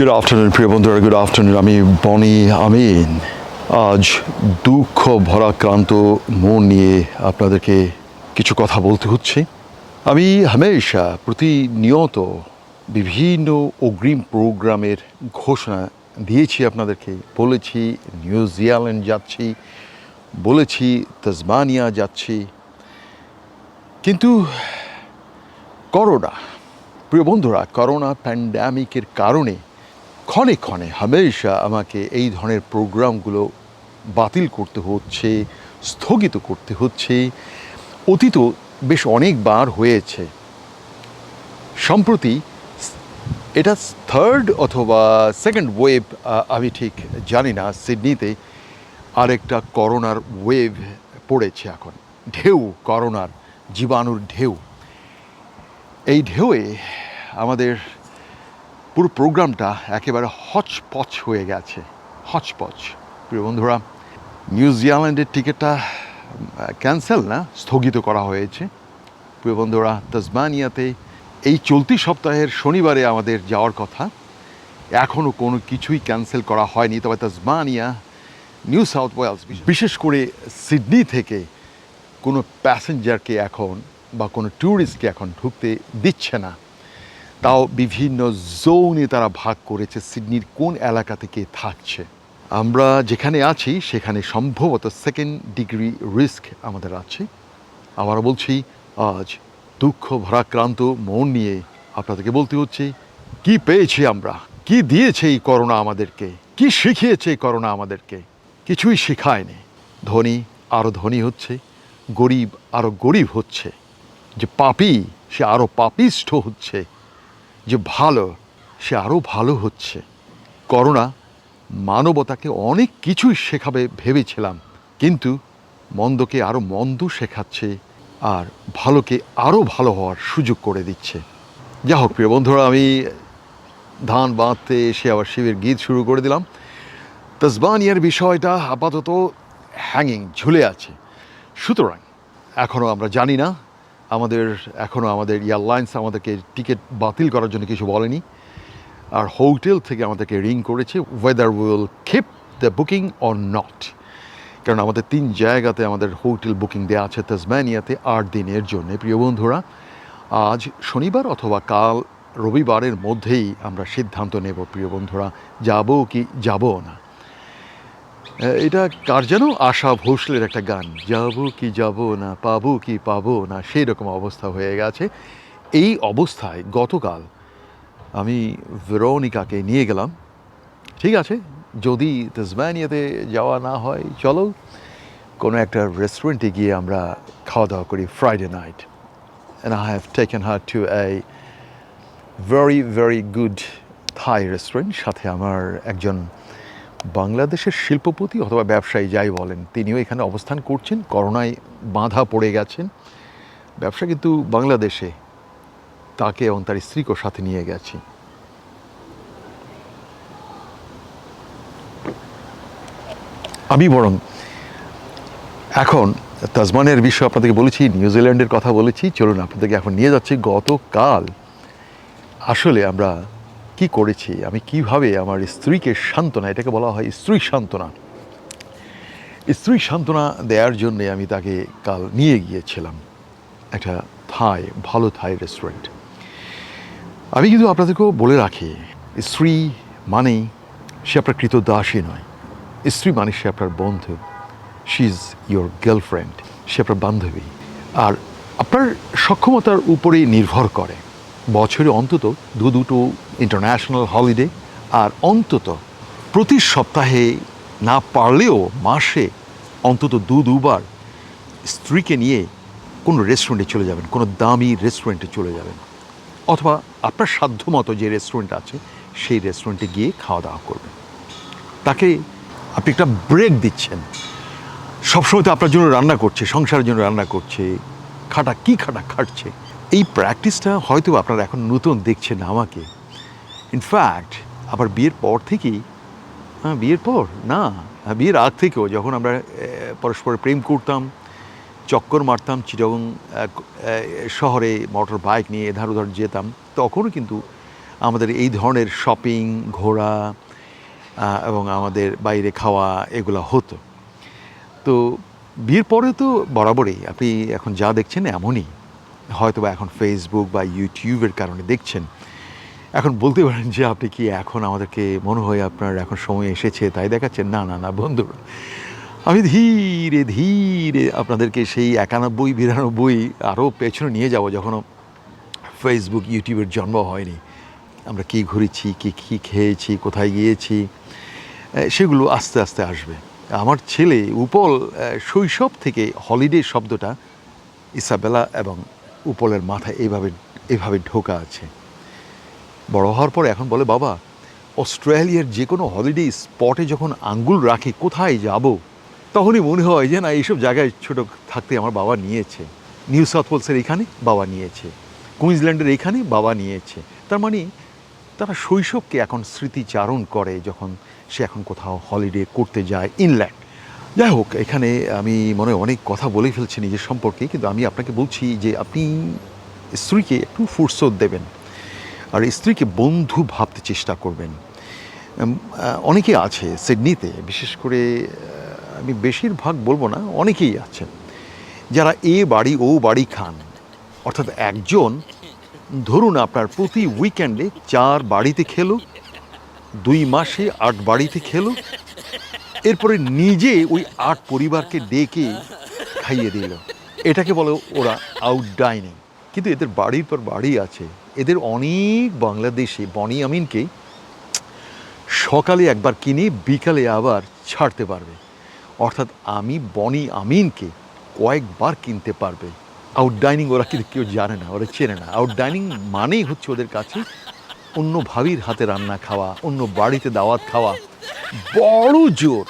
Good afternoon প্রিয় বন্ধুরা good afternoon আমি বনি আমিন আজ দুঃখ, ভরাক্রান্ত মন নিয়ে আপনাদেরকে কিছু কথা বলতে হচ্ছে। আমি হামেশা প্রতিনিয়ত বিভিন্ন অগ্রিম প্রোগ্রামের ঘোষণা দিয়েছি আপনাদেরকে। বলেছি নিউজিল্যান্ড যাচ্ছি, বলেছি, তাজমানিয়া যাচ্ছি। কিন্তু করোনা, প্রিয় বন্ধুরা, করোনা প্যান্ডামিকের কারণে ক্ষণে ক্ষণে হামেশা আমাকে এই ধরনের প্রোগ্রামগুলো বাতিল করতে হচ্ছে, স্থগিত করতে হচ্ছে। অতীত বেশ অনেকবার হয়েছে। সম্প্রতি এটা থার্ড অথবা সেকেন্ড ওয়েভ আমি ঠিক জানি না, সিডনিতে আরেকটা করোনার ওয়েভ পড়েছে এখন। ঢেউ, করোনার, জীবাণুর ঢেউ। এই ঢেউয়ে আমাদের পুরো প্রোগ্রামটা একেবারে হচপচ হয়ে গেছে। হচপচ। প্রিয় বন্ধুরা নিউজিল্যান্ডের টিকিটটা ক্যান্সেল না, স্থগিত করা হয়েছে। প্রিয় বন্ধুরা, তাজমানিয়াতে এই চলতি সপ্তাহের শনিবারে আমাদের যাওয়ার কথা। এখনও কোনো কিছুই ক্যান্সেল করা হয়নি, তবে তাজমানিয়া, নিউ সাউথ ওয়েলস বিশেষ করে সিডনি থেকে কোনো প্যাসেঞ্জারকে এখন বা কোনো ট্যুরিস্টকে এখন ঢুকতে দিচ্ছে না। তাও বিভিন্ন জোনে তারা ভাগ করেছে সিডনির কোন এলাকা থেকে থাকছে। আমরা যেখানে আছি, সেখানে সম্ভবত সেকেন্ড ডিগ্রি রিস্ক আমাদের আছে। আবার বলছি, আজ দুঃখ ভরাক্রান্ত মন নিয়ে আপনাদেরকে বলতে হচ্ছে, কি পেয়েছি আমরা? কি দিয়েছে এই করোনা আমাদেরকে? কি শিখিয়েছে এই করোনা আমাদেরকে? কিছুই শেখায়নি। ধনী আরও ধনী হচ্ছে, গরিব আরও গরিব হচ্ছে। যে পাপি, সে আরও পাপিষ্ঠ হচ্ছে। যে ভালো, সে আরও ভালো হচ্ছে। করোনা মানবতাকে অনেক কিছুই শেখাবে ভেবেছিলাম, কিন্তু মন্দকে আরও মন্দ শেখাচ্ছে আর ভালোকে আরও ভালো হওয়ার সুযোগ করে দিচ্ছে। যা হোক, প্রিয় বন্ধুরা, আমি ধান বাঁধতে এসে আবার শিবের গীত শুরু করে দিলাম। তসবানিয়ার বিষয়টা আপাতত হ্যাঙ্গিং ঝুলে আছে। সুতরাং এখনও আমরা জানি না আমাদের এখনও আমাদের এয়ারলাইন্স আমাদেরকে টিকিট বাতিল করার জন্য কিছু বলেনি। আর হোটেল থেকে আমাদেরকে রিং করেছে weather will keep the booking or not কারণ আমাদের তিন জায়গাতে আমাদের হোটেল বুকিং দেওয়া আছে তাজমানিয়াতে আট দিনের জন্য। প্রিয় বন্ধুরা, আজ শনিবার অথবা কাল রবিবারের মধ্যেই আমরা সিদ্ধান্ত নেব, প্রিয় বন্ধুরা। যাব কি যাব না? এটা কার যেন? আশা ভোসলের একটা গান। যাব কি যাব না, পাবো কি পাবো না সেই রকম অবস্থা হয়ে গেছে। এই অবস্থায় গতকাল আমি ভেরোনিকাকে নিয়ে গেলাম। ঠিক আছে, যদি তাজমানিয়াতে যাওয়া না হয়, চলো। কোনো একটা রেস্টুরেন্টে গিয়ে আমরা খাওয়া দাওয়া করি Friday night and I have taken her to এই very very good Thai restaurant সাথে আমার একজন বাংলাদেশের শিল্পপতি অথবা ব্যবসায়ী যাই বলেন, তিনিও এখানে অবস্থান করছেন, করোনায় বাঁধা পড়ে গেছেন। ব্যবসা কিন্তু বাংলাদেশে তাকে এবং তার স্ত্রীকেও সাথে নিয়ে গেছি। আমি বরং এখন তাজমানের বিষয়ে আপনাদেরকে বলেছি নিউজিল্যান্ডের কথা বলেছি। চলুন আপনাদেরকে এখন নিয়ে যাচ্ছি। গতকাল আসলে আমরা কি করেছি? আমি কীভাবে আমার স্ত্রীকে সান্ত্বনা, এটাকে বলা হয় স্ত্রী সান্ত্বনা। স্ত্রী সান্ত্বনা দেওয়ার জন্যে আমি তাকে কাল নিয়ে গিয়েছিলাম একটা থাই, ভালো থাই রেস্টুরেন্ট আমি কিন্তু আপনাদেরকেও বলে রাখি, স্ত্রী মানেই সে আপনার কৃত দাসী নয়। স্ত্রী মানে সে আপনার বন্ধু। শি ইজ ইয়োর গার্লফ্রেন্ড সে আপনার বান্ধবী। আর আপনার সক্ষমতার উপরেই নির্ভর করে। বছরে অন্তত দু দুটো ইন্টারন্যাশনাল হলিডে আর অন্তত প্রতি সপ্তাহে না পারলেও মাসে অন্তত দু দুবার স্ত্রীকে নিয়ে কোনো রেস্টুরেন্টে চলে যাবেন, কোনো দামি রেস্টুরেন্টে চলে যাবেন। অথবা আপনার সাধ্যমতো যে রেস্টুরেন্ট আছে, সেই রেস্টুরেন্টে গিয়ে খাওয়া দাওয়া করবেন। তাকে আপনি একটা ব্রেক দিচ্ছেন। সবসময় তো আপনার জন্য রান্না করছে, সংসারের জন্য রান্না করছে, খাটা কি খাটা খাটছে এই প্র্যাকটিসটা হয়তো আপনারা এখন নতুন দেখছেন আমাকে। ইনফ্যাক্ট আবার বিয়ের পর থেকেই হ্যাঁ বিয়ের পর? না হ্যাঁ, বিয়ের আগ থেকেও যখন আমরা পরস্পর প্রেম করতাম চক্কর মারতাম চিরং শহরে মোটর বাইক নিয়ে এধার ওধার যেতাম তখনও কিন্তু আমাদের এই ধরনের শপিং ঘোরা এবং আমাদের বাইরে খাওয়া এগুলো হতো। তো বিয়ের পরে তো বরাবরই আপনি এখন যা দেখছেন এমনই। হয়তো বা এখন ফেসবুক বা ইউটিউবের কারণে দেখছেন। এখন বলতে পারেন যে আপনি কি এখন আমাদেরকে মনে হয় আপনার এখন সময় এসেছে, তাই দেখাচ্ছেন? না না না বন্ধুরা আমি ধীরে ধীরে আপনাদেরকে সেই একানব্বই, বিরানব্বই আরও পেছনে নিয়ে যাব যখন ফেসবুক ইউটিউবের জন্ম হয়নি। আমরা কী ঘুরেছি, কী কী খেয়েছি, কোথায় গিয়েছি সেগুলো আস্তে আস্তে আসবে। আমার ছেলে উপল শৈশব থেকে হলিডে শব্দটা ইসাবেলা এবং উপলের মাথায় এইভাবে এইভাবে ঢোকা আছে। বড় হওয়ার পর এখন বলে, বাবা, অস্ট্রেলিয়ার যে কোনো হলিডে স্পটে যখন আঙ্গুল রাখি, কোথায় যাব? তখনই মনে হয় যে, না, এইসব জায়গায় ছোট থাকতে আমার বাবা নিয়েছে। নিউ সাউথ ওয়েলসের এখানে বাবা নিয়েছে। কুইন্সল্যান্ডের এখানে বাবা নিয়েছে। তার মানে তারা শৈশবকে এখন স্মৃতিচারণ করে যখন সে এখন কোথাও হলিডে করতে যায় ইনল্যান্ড। যাই হোক, এখানে আমি মনে হয় অনেক কথা বলে ফেলছি নিজের সম্পর্কে, কিন্তু আমি আপনাকে বলছি যে আপনি স্ত্রীকে একটু ফুরসত দেবেন আর স্ত্রীকে বন্ধু ভাবতে চেষ্টা করবেন। অনেকেই আছে সিডনিতে, বিশেষ করে আমি বেশিরভাগ বলব না, অনেকেই আছেন যারা এ বাড়ি ও বাড়ি খান। অর্থাৎ একজন, ধরুন আপনার প্রতি উইকেন্ডে চার বাড়িতে খেলো, দুই মাসে আট বাড়িতে খেলো এরপরে নিজে ওই আট পরিবারকে ডেকে খাইয়ে দিল। এটাকে বলে ওরা আউট ডাইনিং কিন্তু এদের বাড়ির পর বাড়ি আছে। এদের অনেক বাংলাদেশে, বনি আমিনকে সকালে একবার কিনে, বিকালে আবার ছাড়তে পারবে। অর্থাৎ আমি, বনি আমিনকে কয়েকবার কিনতে পারবে। আউট ডাইনিং ওরা কিন্তু কেউ জানে না, ওরা চেনে না। আউট ডাইনিং মানেই হচ্ছে ওদের কাছে অন্য ভাবির হাতে রান্না খাওয়া, অন্য বাড়িতে দাওয়াত খাওয়া, বড় জোর।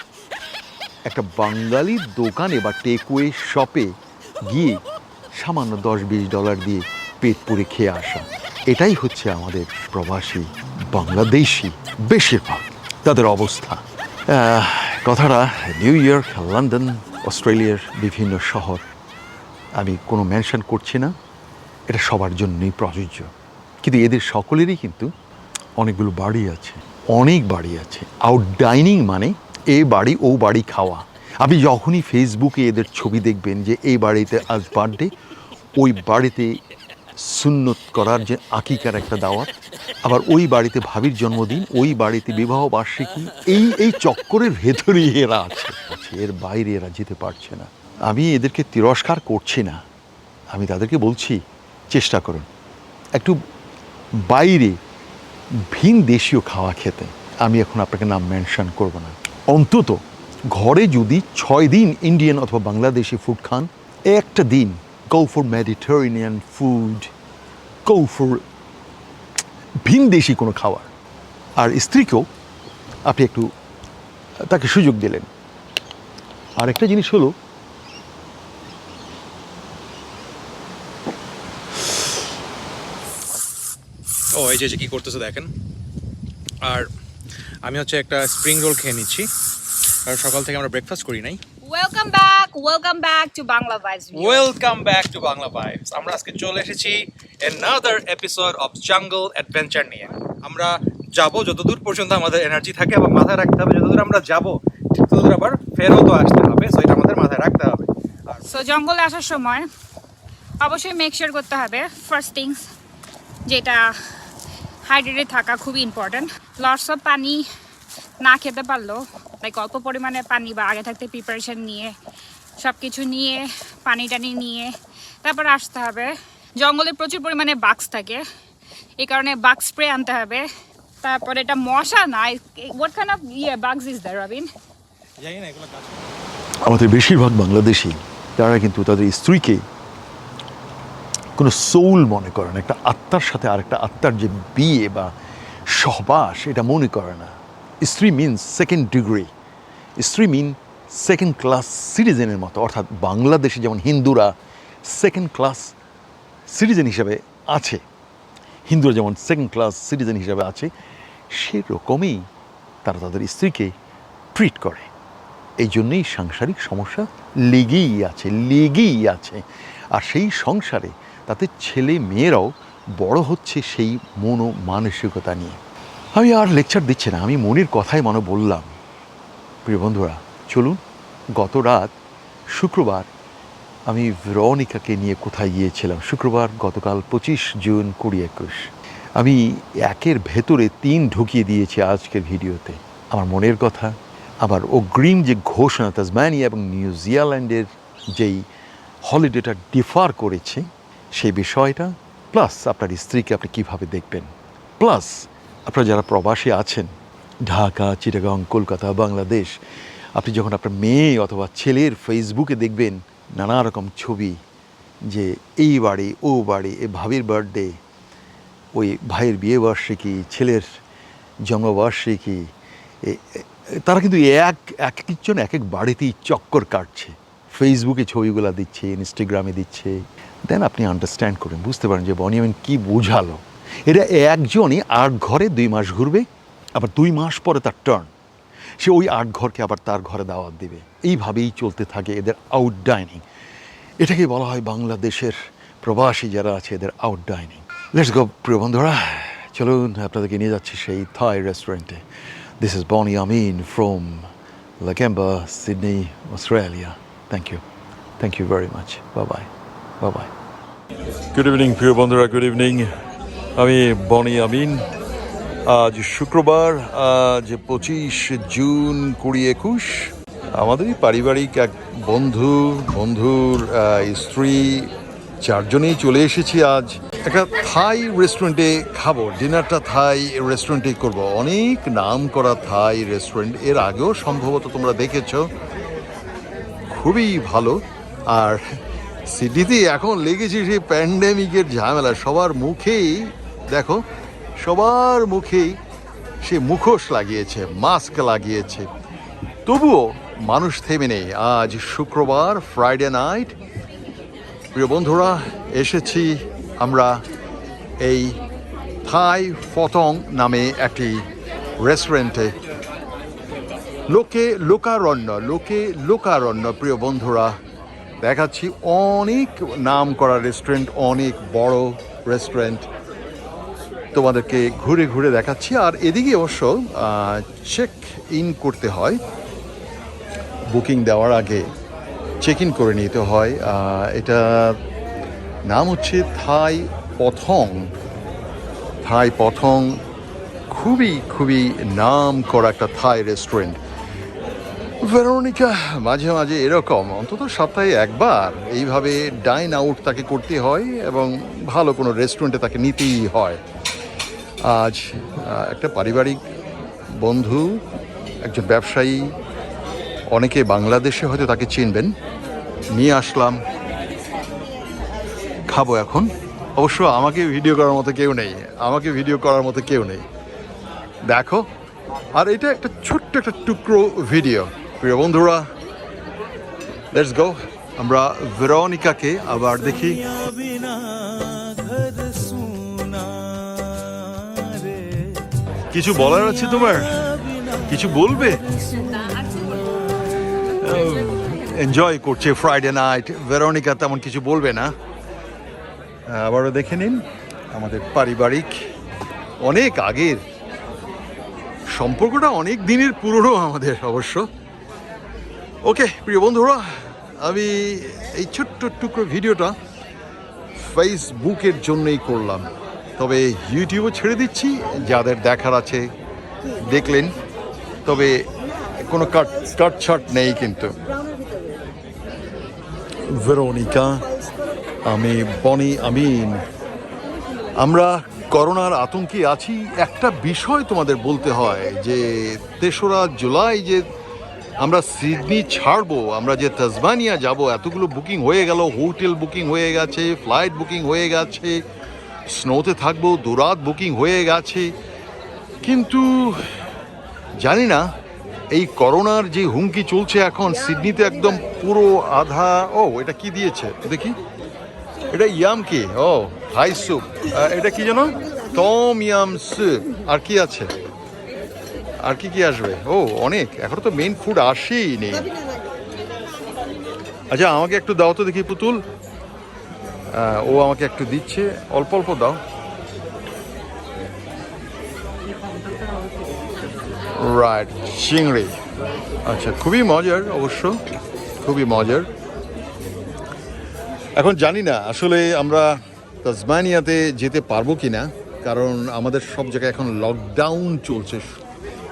একটা বাঙালির দোকানে বা টেকওয়ে শপে গিয়ে সামান্য দশ বিশ ডলার দিয়ে পেট পুরে খেয়ে আসা। এটাই হচ্ছে আমাদের প্রবাসী বাংলাদেশি বেশিরভাগ। তাদের অবস্থা। কথাটা, নিউ ইয়র্ক, লন্ডন, অস্ট্রেলিয়ার বিভিন্ন শহর। আমি কোনো মেনশন করছি না। এটা সবার জন্যই প্রযোজ্য। কিন্তু এদের সকলেরই কিন্তু অনেকগুলো বাড়ি আছে অনেক বাড়ি আছে। আউট ডাইনিং মানে এ বাড়ি ও বাড়ি খাওয়া। আপনি যখনই ফেসবুকে এদের ছবি দেখবেন যে এই বাড়িতে আজ বার্থডে ওই বাড়িতে সুন্নত করার যে আকিকার একটা দাওয়াত আবার ওই বাড়িতে ভাবির জন্মদিন ওই বাড়িতে বিবাহ বার্ষিকী এই এই চক্করের ভেতরেই এরা আছে। আছে, এর বাইরে এরা যেতে পারছে না। আমি এদেরকে তিরস্কার করছি না। আমি তাদেরকে বলছি চেষ্টা করুন। একটু বাইরে ভিন দেশীয় খাওয়া খেতে। আমি এখন আপনাকে নাম মেনশন করব না। অন্তত ঘরে যদি ছয় দিন ইন্ডিয়ান অথবা বাংলাদেশি ফুড খান, একটা দিন go for Mediterranean food go for ভিন দেশি কোনো খাবার। আর স্ত্রীকেও আপনি একটু তাকে সুযোগ দিলেন। আর একটা জিনিস হলো ও এই যে কি করতেছে দেখেন। আর আমি হচ্ছে একটা স্প্রিং রোল খেয়ে নিচ্ছি। কারণ সকাল থেকে আমরা ব্রেকফাস্ট করি নাই। Welcome back welcome back to Bangla viewers. Welcome back to Bangla vibes আমরা আজকে চলে এসেছি another episode of jungle adventure নিয়ে। আমরা যাব যতদূর পর্যন্ত আমাদের এনার্জি থাকে এবং মাথায় রাখতে হবে যতদূর আমরা যাব ততদূর আবার ফেরতও আসতে হবে। সো এটা আমাদের মাথায় রাখতে হবে। সো জঙ্গলে আসার সময় অবশ্যই মেক শিওর করতে হবে ফার্স্ট থিংস যেটা হাইড্রেটেড থাকা খুবই ইম্পর্ট্যান্ট লটস অফ পানি না খেতে পারলেও লাইক অল্প পরিমাণে পানি বা আগে থাকতে প্রিপারেশান নিয়ে সব কিছু নিয়ে পানি টানি নিয়ে তারপর আসতে হবে। জঙ্গলে প্রচুর পরিমাণে বাক্স থাকে। এই কারণে বাক্স স্প্রে আনতে হবে। তারপরে এটা মশা না হোয়াট কাইন্ড অফ ইয়ে বাগস ইজ দ্য রবিন জানি না আমাদের বেশিরভাগ বাংলাদেশি তারা কিন্তু তাদের স্ত্রীকে কোনো সোল মনে করে না, একটা আত্মার সাথে আরেকটা আত্মার যে বিয়ে বা সহবাস, এটা মনে করে না। স্ত্রী মিনস সেকেন্ড ডিগ্রি স্ত্রী মিন সেকেন্ড ক্লাস সিটিজেনের মতো, অর্থাৎ বাংলাদেশে যেমন হিন্দুরা সেকেন্ড ক্লাস সিটিজেন হিসাবে আছে, হিন্দুরা যেমন সেকেন্ড ক্লাস সিটিজেন হিসাবে আছে, সেরকমই তারা তাদের স্ত্রীকে ট্রিট করে। এই জন্যই সাংসারিক সমস্যা লেগেই আছে লেগেই আছে। আর সেই সংসারে তাতে ছেলে মেয়েরাও বড় হচ্ছে সেই মন ও মানসিকতা নিয়ে। আমি আর লেকচার দিচ্ছি না, আমি মনির কথাই মনে বললাম। প্রিয় বন্ধুরা, চলুন, গত রাত, শুক্রবার, আমি ভেরনিকাকে নিয়ে কোথায় গিয়েছিলাম? শুক্রবার, গতকাল পঁচিশ জুন কুড়ি একুশ। আমি একের ভেতরে তিন ঢুকিয়ে দিয়েছি আজকের ভিডিওতে। আমার মনের কথা আবার অগ্রিম যে ঘোষণা তাজমানিয়া এবং নিউজিল্যান্ডের যেই হলিডেটা ডিফার করেছে সেই বিষয়টা প্লাস আপনার স্ত্রীকে আপনি কীভাবে দেখবেন প্লাস আপনারা যারা প্রবাসী আছেন, ঢাকা, চিটাগাং, কলকাতা, বাংলাদেশ, আপনি যখন আপনার মেয়ে অথবা ছেলের ফেসবুকে দেখবেন, নানা রকম ছবি যে এই বাড়ি, ও বাড়ি, এ ভাবির বার্থডে ওই ভাইয়ের বিয়ে বার্ষিকী, ছেলের জন্মবার্ষিকী তারা কিন্তু এক এক একজন এক এক বাড়িতেই চক্কর কাটছে। ফেসবুকে ছবিগুলো দিচ্ছে ইনস্টাগ্রামে দিচ্ছে দেন আপনি আন্ডারস্ট্যান্ড করেন, বুঝতে পারেন যে বনিয়ামিন কী বোঝালো। এটা একজনই আট ঘরে দুই মাস ঘুরবে, আবার দুই মাস পরে তার টার্ন সে ওই আট ঘরকে আবার তার ঘরে দাওয়াত দিবে। এইভাবেই চলতে থাকে এদের আউট ডাইনিং এটাকে বলা হয় বাংলাদেশের প্রবাসী যারা আছে, এদের আউট ডাইনিং লেটস গো প্রিয় বন্ধুরা, চলুন, আপনাদেরকে নিয়ে যাচ্ছি সেই থাই রেস্টুরেন্টে this is Bonny Amin from Lakemba Sydney Australia thank you thank you very much bye bye bye good evening প্রিয় বন্ধুরা গুড ইভিনিং আমি বনি আমিন। আজ শুক্রবার, আজ পঁচিশ জুন কুড়ি একুশ। আমাদেরই পারিবারিক এক বন্ধু, বন্ধুর স্ত্রী, চারজনেই চলে এসেছি আজ। একটা থাই রেস্টুরেন্টে খাব, ডিনারটা থাই রেস্টুরেন্টে করব। অনেক নাম করা থাই রেস্টুরেন্ট, এর আগেও সম্ভবত তোমরা দেখেছ। খুবই ভালো। আর সিটিতে এখন লেগেছে সেই প্যান্ডেমিকের ঝামেলা। সবার মুখেই, দেখো, সবার মুখেই সে মুখোশ লাগিয়েছে মাস্ক লাগিয়েছে। তবুও মানুষ থেমে নেই। আজ শুক্রবার ফ্রাইডে নাইট প্রিয় বন্ধুরা, এসেছি আমরা এই থাই ফতং নামে একটি রেস্টুরেন্টে লোকে লোকারণ্য লোকে লোকারণ্য, প্রিয় বন্ধুরা। দেখাচ্ছি অনেক নাম করা রেস্টুরেন্ট অনেক বড় রেস্টুরেন্ট তোমাদেরকে ঘুরে ঘুরে দেখাচ্ছি। আর এদিকে অবশ্য চেক ইন করতে হয়। বুকিং দেওয়ার আগে চেক ইন করে নিতে হয়। এটা নাম হচ্ছে থাই পথং। থাই পথং খুবই খুবই নাম করা একটা থাই রেস্টুরেন্ট ভেরোনিকা, মাঝে মাঝে এরকম, অন্তত সপ্তাহে একবার। এইভাবে ডাইন আউট তাকে করতে হয় এবং ভালো কোনো রেস্টুরেন্টে তাকে নিতেই হয়। আজ একটা পারিবারিক বন্ধু, একজন ব্যবসায়ী, অনেকে বাংলাদেশে হয়তো তাকে চিনবেন। নিয়ে আসলাম। খাব এখন। অবশ্য আমাকে ভিডিও করার মতো কেউ নেই। আমাকে ভিডিও করার মতো কেউ নেই। দেখো। আর এটা একটা ছোট্ট একটা টুকরো ভিডিও প্রিয় বন্ধুরা লেটস গো আমরা ভেরোনিকাকে আবার দেখি। কিছু বলার আছে তোমার? কিছু বলবে? এনজয় করছে ফ্রাইডে নাইট ভেরোনিকা তেমন কিছু বলবে না। আবারও দেখে নিন আমাদের পারিবারিক। অনেক আগের। সম্পর্কটা অনেক দিনের পুরনো আমাদের অবশ্য। ওকে, প্রিয় বন্ধুরা, আমি এই ছোট্ট টুকরো ভিডিওটা ফেসবুকের জন্যই করলাম। তবে ইউটিউবে ছেড়ে দিচ্ছি, যাদের দেখার আছে, দেখলেন। তবে কোনো কাট কাট ছাট নেই কিন্তু। ভেরোনিকা, আমি বনি আমিন। আমরা করোনার আতঙ্কে আছি। একটা বিষয় তোমাদের বলতে হয় যে, তেসরা জুলাই যে আমরা সিডনি ছাড়বো, আমরা যে তাজমানিয়া যাব, এতগুলো বুকিং হয়ে গেল, হোটেল বুকিং হয়ে গেছে, ফ্লাইট বুকিং হয়ে গেছে, স্নোতে থাকব, দুরাত বুকিং হয়ে গেছে। কিন্তু জানি না, এই করোনার যে হুমকি চলছে এখন, সিডনিতে একদম পুরো আধা, ও, এটা কি দিয়েছে? দেখি। এটা ইয়াম কি? ও হাই স্যুপ। এটা কি জানো টম ইয়াম স্যুপ। আর কি আছে? আর কি কি আসবে? ও, অনেক। এখন তো মেইন ফুড আসেই নেই। আচ্ছা আমাকে একটু দাও তো দেখি পুতুল। ও আমাকে একটু দিচ্ছে। অল্প অল্প দাও। রাইট চিংড়ি। আচ্ছা খুবই মজার অবশ্য। খুবই মজার। এখন জানি না, আসলে আমরা তাজমানিয়াতে যেতে পারব কি না কারণ আমাদের সব জায়গায় এখন লকডাউন চলছে।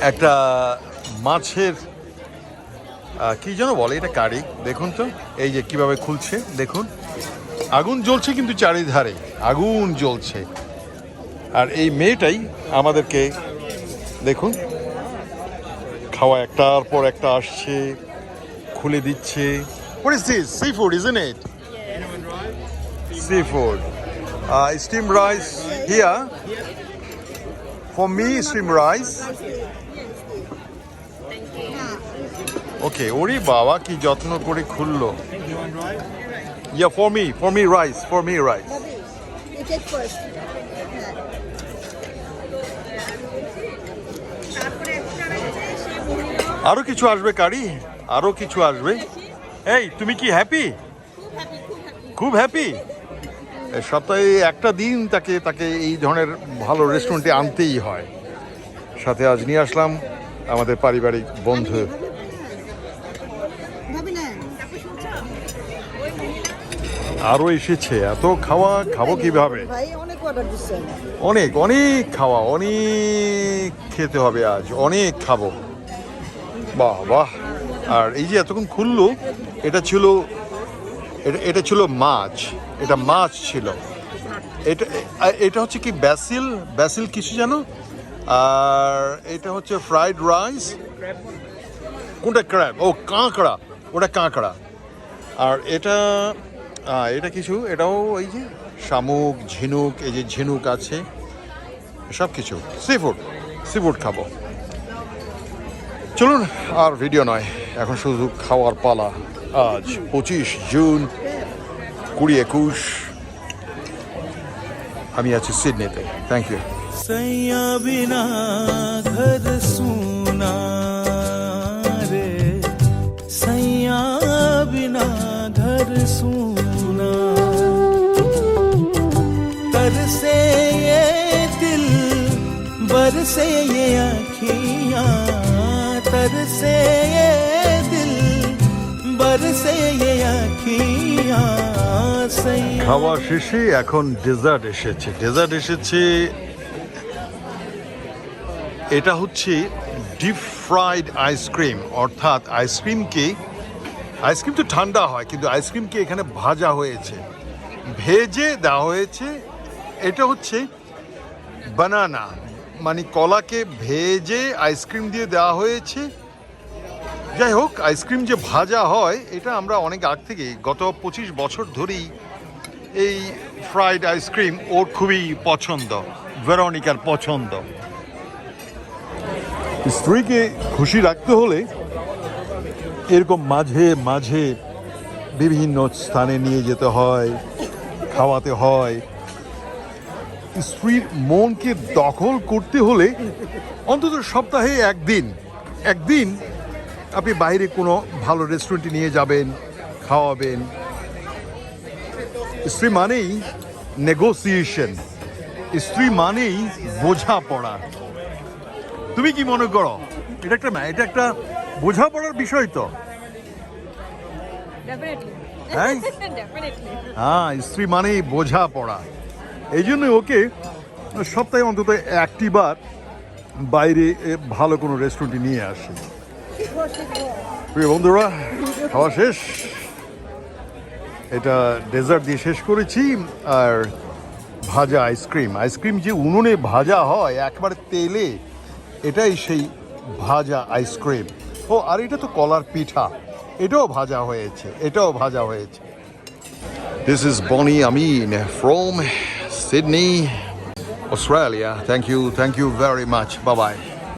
একটা মাছের কি যেন বলে এটা কারি দেখুন তো এই যে কীভাবে খুলছে দেখুন আগুন জ্বলছে কিন্তু চারিধারে আগুন জ্বলছে আর এই মেয়েটাই আমাদেরকে দেখুন খাওয়া একটার পর একটা আসছে খুলে দিচ্ছে What is this? Seafood, isn't it? Seafood. Uh, steamed rice here. For me, steamed rice. ওকে ওরে বাবা কি যত্ন করে খুললো। Yeah for me for me rice for me rice আরও কিছু আসবে কারি? আরও কিছু আসবে। এই তুমি কি হ্যাপি খুব হ্যাপি সপ্তাহে একটা দিন তাকে তাকে এই ধরনের ভালো রেস্টুরেন্টে আনতেই হয়। সাথে আজ নিয়ে আসলাম আমাদের পারিবারিক বন্ধু ভাবি না আরও এসেছে। এত খাওয়া খাব কীভাবে? অনেক অনেক খাওয়া অনেক খেতে হবে আজ অনেক খাব। বাহ বাহ। আর এই যে এতক্ষণ খুললো এটা ছিল এটা এটা ছিল মাছ এটা মাছ ছিল। এটা এটা হচ্ছে কি ব্যাসিল? ব্যাসিল কিছু জানো আর এটা হচ্ছে ফ্রাইড রাইস। কোনটা ক্র্যাব? ও কাঁকড়া। ওটা কাঁকড়া। আর এটা এটা কিছু, এটাও এই যে শামুক, ঝিনুক, এই যে ঝিনুক আছে, সব কিছু। সি ফুড সি ফুড খাব। চলুন, আর ভিডিও নয়। এখন শুধু খাওয়ার পালা। আজ পঁচিশ জুন, কুড়ি একুশ। আমি আছি সিডনিতে। থ্যাংক ইউ সৈয়া বিনা ঘর সুনা बर से ये आखियां तर से ये दिल बर से ये आखियां सैया খাওয়া শেষে এখন ডেজার্ট এসেছে ডেজার্ট এসেছে এটা হচ্ছে ডিপ ফ্রাইড আইসক্রিম অর্থাৎ আইসক্রিমকে আইসক্রিম তো ঠান্ডা হয় কিন্তু আইসক্রিমকে এখানে ভাজা হয়েছে ভেজে দেওয়া হয়েছে এটা হচ্ছে বানানা মানে কলাকে ভেজে আইসক্রিম দিয়ে দেওয়া হয়েছে। যাই হোক, আইসক্রিম যে ভাজা হয়, এটা আমরা অনেক আগ থেকে, গত পঁচিশ বছর ধরেই এই ফ্রাইড আইসক্রিম ওর খুবই পছন্দ, ভেরনিকার পছন্দ। স্ত্রীকে খুশি রাখতে হলে এরকম মাঝে মাঝে বিভিন্ন স্থানে নিয়ে যেতে হয়, খাওয়াতে হয়। স্ত্রীর মনকে দখল করতে হলে অন্তত সপ্তাহে একদিন একদিন আপনি বাইরে কোনো ভালো রেস্টুরেন্টে নিয়ে যাবেন খাওয়াবেন। স্ত্রী মানেই নেগোসিয়েশন স্ত্রী মানেই বোঝাপড়া। তুমি কি মনে করো? এটা একটা না এটা একটা বোঝাপড়ার বিষয় তো। হ্যাঁ? হ্যাঁ স্ত্রী মানেই বোঝাপড়া। এই জন্য ওকে সপ্তাহে অন্তত একটি বার বাইরে ভালো কোনো রেস্টুরেন্টে নিয়ে আসি। প্রিয় বন্ধুরা, খাওয়া শেষ। এটা ডেজার্ট দিয়ে শেষ করেছি, আর ভাজা আইসক্রিম আইসক্রিম যে উনুনে ভাজা হয়, একবার তেলে, এটাই সেই ভাজা আইসক্রিম ও, আর এটা তো কলার পিঠা। এটাও ভাজা হয়েছে, এটাও ভাজা হয়েছে। This is Bonnie Amin from Sydney, Australia. Thank you, thank you very much. Bye bye.